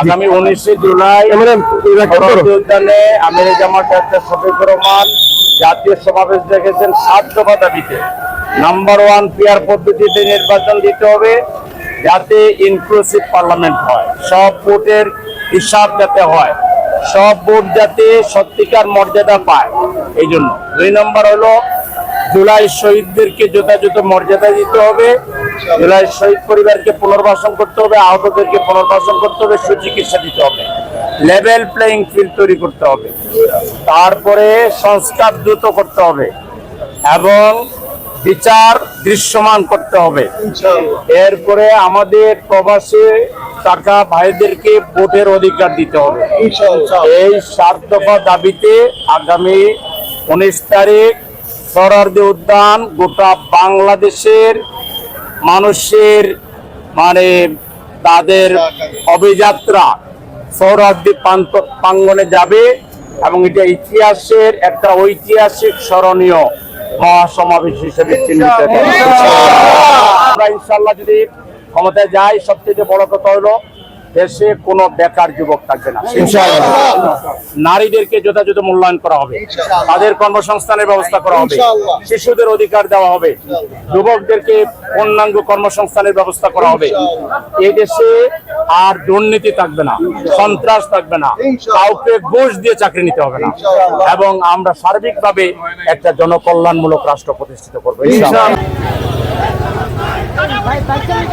আগামী উনিশে জুলাই উদ্যানে আমির জামাত শফিকুর রহমান জাতীয় সমাবেশ দেখেছেন সাত দফা দাবিতে। নাম্বার ওয়ান পিয়ার পদ্ধতিতে নির্বাচন দিতে হবে যাতে ইনক্লুসিভ পার্লামেন্ট হয়। সব ভোটের হিসাব যাতে হয়। সব ভোট যাতে সত্যিকার মর্যাদা পায়। এই জন্য দুই নম্বর হলো জুলাই শহীদদেরকে যথাযথ মর্যাদা দিতে হবে। জুলাই শহীদ পরিবারকে পুনর্বাসন করতে হবে আহতদেরকে পুনর্বাসন করতে হবে সুচিকিৎসা দিতে হবে লেভেল প্লেইং ফিল্ড তৈরি করতে হবে। তারপরে সংস্কার দ্রুত করতে হবে এবং বিচার দৃশ্যমান করতে হবে। এরপরে আমাদের প্রবাসে টাকা ভাইদেরকে ভোটের অধিকার দিতে হবে। এই সাত দফা দাবিতে আগামী উনিশ তারিখ সরারদি উদ্যান গোটা বাংলাদেশের মানুষের মানে তাদের অভিযাত্রা সৌরার্দি প্রাঙ্গনে যাবে এবং এটা ইতিহাসের একটা ঐতিহাসিক স্মরণীয় মহাসমাবেশ হিসেবে চিহ্নিত। আমরা ইনশাল্লাহ যদি ক্ষমতায় যাই সবচেয়ে বড় কথা হলো দেশে কোনো বেকার যুবক থাকবে না। নারীদেরকে যথাযথ মূল্যায়ন করা হবে। তাদের কর্মসংস্থানের ব্যবস্থা করা হবে। শিশুদের অধিকার দেওয়া হবে। যুবকদেরকে পূর্ণাঙ্গ কর্মসংস্থানের ব্যবস্থা করা হবে। এই দেশে আর দুর্নীতি থাকবে না সন্ত্রাস থাকবে না কাউকে ঘুষ দিয়ে চাকরি নিতে হবে না। এবং আমরা সার্বিকভাবে একটা জনকল্যাণমূলক রাষ্ট্র প্রতিষ্ঠিত করব ইনশাআল্লাহ। প্রেসিডেন্ট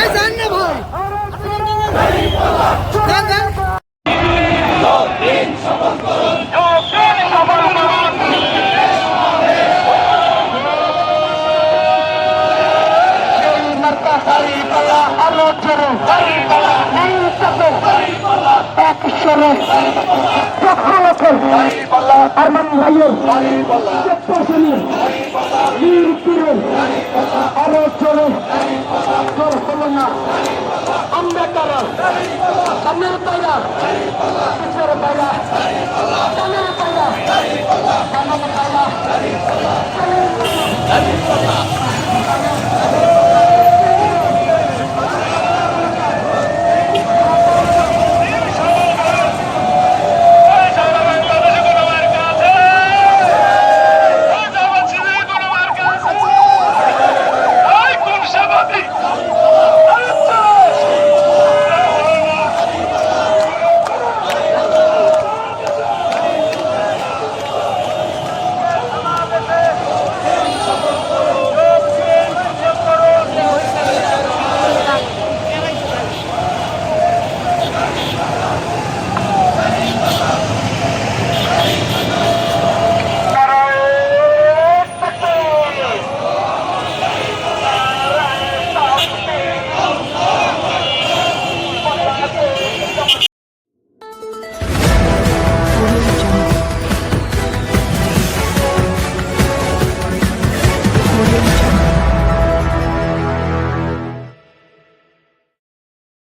এই যান না ভাই যান যান আরমান ভাইয়ের প্রশাসনী বীর কিরণ আরও চলে তোর হলো না। আমরা কারা সামনের পাইরা পিছের পাইরা